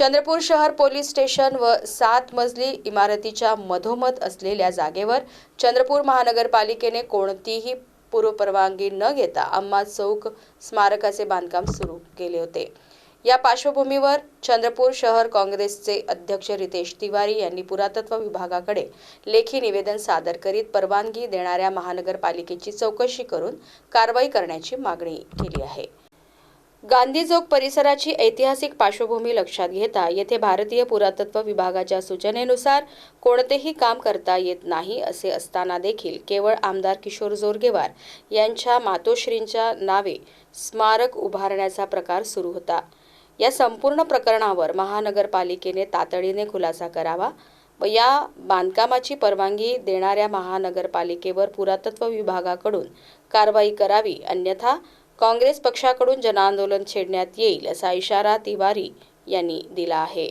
चंद्रपूर शहर police station व सात मजली इमारतीच्या मधोमध असलेल्या जागेवर चंद्रपूर महानगरपालिकेने कोणतीही पूर्वपरवानगी न घेता अम्मा चौक स्मारकाचे बांधकाम सुरू केले होते. या पार्श्वभूमीवर चंद्रपूर शहर काँग्रेसचे अध्यक्ष रितेश तिवारी यांनी पुरातत्व विभागाकडे लेखी निवेदन सादर करीत परवानगी देणाऱ्या महानगरपालिकेची चौकशी करून कारवाई करण्याची मागणी केली आहे. गांधी चौक परिसराची ऐतिहासिक पार्श्वभूमी लक्षात घेता येथे भारतीय पुरातत्व विभागाच्या सूचनेनुसार कोणतेही काम करता येत नाही असे असताना देखील केवळ आमदार किशोर जोरगेवार यांच्या मातोश्रींच्या नावे स्मारक उभारण्याचा प्रकार सुरू होता. या संपूर्ण प्रकरणावर महानगरपालिकेने तातडीने खुलासा करावा व या बांधकामाची परवानगी देणाऱ्या महानगरपालिकेवर पुरातत्व विभागाकडून कारवाई करावी अन्यथा काँग्रेस पक्षाकडून जनआंदोलन छेडण्यात येईल असा इशारा तिवारी यांनी दिला आहे.